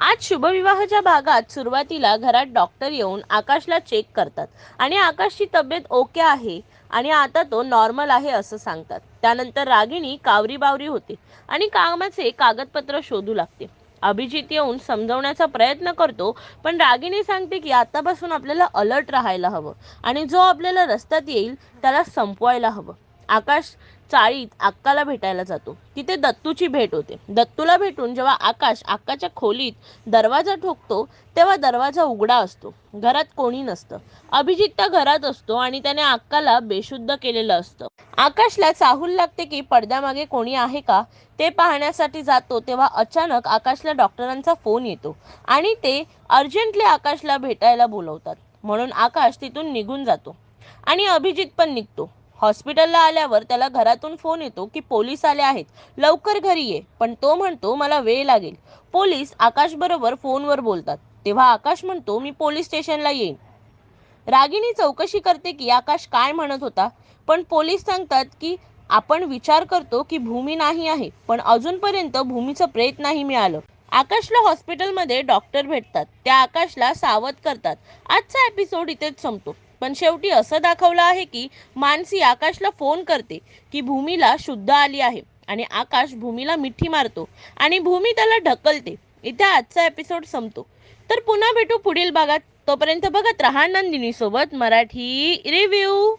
आज शुभविवाहाच्या भागात सुरुवातीला घरात डॉक्टर येऊन आकाशला चेक करतात आणि आकाशची तब्येत ओके आहे आणि आता तो नॉर्मल आहे असं सांगतात. त्यानंतर रागिणी कावरी बावरी होते आणि कामाचे कागदपत्र शोधू लागते. अभिजित येऊन समजवण्याचा प्रयत्न करतो पण रागिणी सांगते की आतापासून आपल्याला अलर्ट राहायला हवं आणि जो आपल्याला रस्त्यात येईल त्याला संपवायला हवं. आकाश चाळीत अक्काला भेटायला जातो. तिथे दत्तूची भेट होते. दत्तूला भेटून जेव्हा आकाश अक्काच्या खोलीत दरवाजा ठोकतो तेव्हा दरवाजा उघडा असतो. घरात कोणी नसतं. अभिजित त्या घरात असतो आणि त्याने अक्काला बेशुद्ध केलेलं असतं. आकाशला चाहूल लागते की पडद्यामागे कोणी आहे का? ते पाहण्यासाठी जातो तेव्हा अचानक आकाशला डॉक्टरांचा फोन येतो आणि ते अर्जंटली आकाशला भेटायला बोलवतात. म्हणून आकाश तिथून निघून जातो आणि अभिजित पण निघतो. हॉस्पिटलला आल्यावर त्याला घरातून फोन येतो की पोलीस आले आहेत. लवकर घरी ये. पण तो म्हणतो मला वेळ लागेल. पोलीस आकाशबरोबर फोनवर बोलतात. तेव्हा आकाश म्हणतो मी पोलीस स्टेशनला येईन. रागिणी चौकशी करते की आकाश काय म्हणत होता. पण पोलीस सांगतात की आपण विचार करतो की भूमी नाही आहे पण अजूनपर्यंत भूमीचं प्रेत नाही मिळालं. आकाशला हॉस्पिटलमध्ये डॉक्टर भेटतात. त्या आकाशला सावध करतात. आजचा एपिसोड इथेच संपतो. पण शेवटी असं दाखवलं आहे की मानसी आकाशला फोन करते की भूमीला शुद्ध आली आहे आणि आकाश भूमीला मिठी मारतो आणि भूमी त्याला ढकलते. इथे आजचा एपिसोड संपतो. तर पुन्हा भेटू पुढील भागात. तोपर्यंत बघत राहा नंदिनीसोबत मराठी रिव्ह्यू